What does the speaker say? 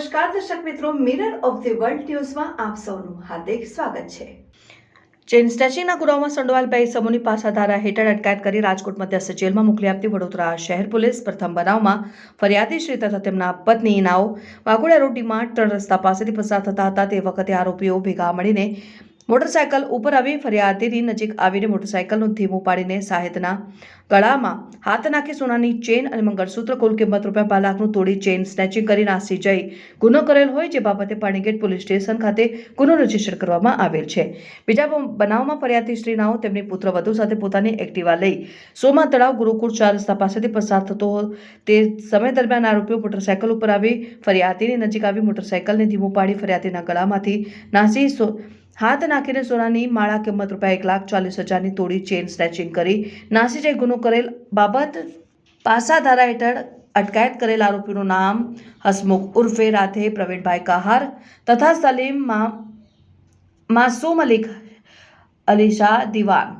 નમસ્કાર, દર્શક મિત્રો મિરર ઓફ ધી વર્લ્ડ ન્યૂઝમાં આપ સૌનું હાર્દિક સ્વાગત છે. ચેન સ્ટેચિંગના ગુરાવમાં સંડોવાલભાઈ સમૂહની પાસાધારા હેઠળ અટકાયત કરી રાજકોટ મધ્યસ્થ જેલમાં મોકલી આપતી વડોદરા શહેર પોલીસ પ્રથમ બનાવમાં ફરિયાદી શ્રી તથા તેમના પત્ની નાઓ વાઘોડા રોટીમાં ત્રણ રસ્તા પાસેથી પસાર થતા હતા. તે વખતે આરોપીઓ ભેગા મળીને મોટરસાયકલ ઉપર આવી ફરિયાદીની નજીક આવીને મોટરસાયકલનું ધીમું પાડીને સાહેદના ગળામાં હાથ નાખી સોનાની ચેન અને મંગળસૂત્ર કુલ કિંમત રૂપિયા બાર લાખનું તોડી ચેન સ્નેચિંગ કરી નાસી જઈ ગુનો કરેલ હોય જે બાબતે પાણીગેટ પોલીસ સ્ટેશન ખાતે ગુનો રજિસ્ટર કરવામાં આવેલ છે. બીજા બનાવમાં ફરિયાદી શ્રીનાઓ તેમની પુત્ર વધુ સાથે પોતાની એક્ટિવા લઈ સોમા તળાવ ગુરુકુળ ચાર રસ્તા પાસેથી પસાર થતો તે સમય દરમિયાન આરોપીઓ મોટરસાયકલ ઉપર આવી ફરિયાદીની નજીક આવી મોટરસાયકલને ધીમું પાડી ફરિયાદીના ગળામાંથી નાસી હાથ નાખીને સોનાની માળા કિંમત રૂપિયા એક લાખ ચાલીસ હજારની તોડી ચેન સ્નેચિંગ કરી. નાસી જઈ ગુનો કરેલ બાબત પાસા ધારા હેઠળ અટકાયત કરેલ આરોપીનું નામ હસમુખ ઉર્ફે રાધે, પ્રવીણભાઈ કહાર તથા સલીમ માસૂમ અલી અલી શાહ દિવાન.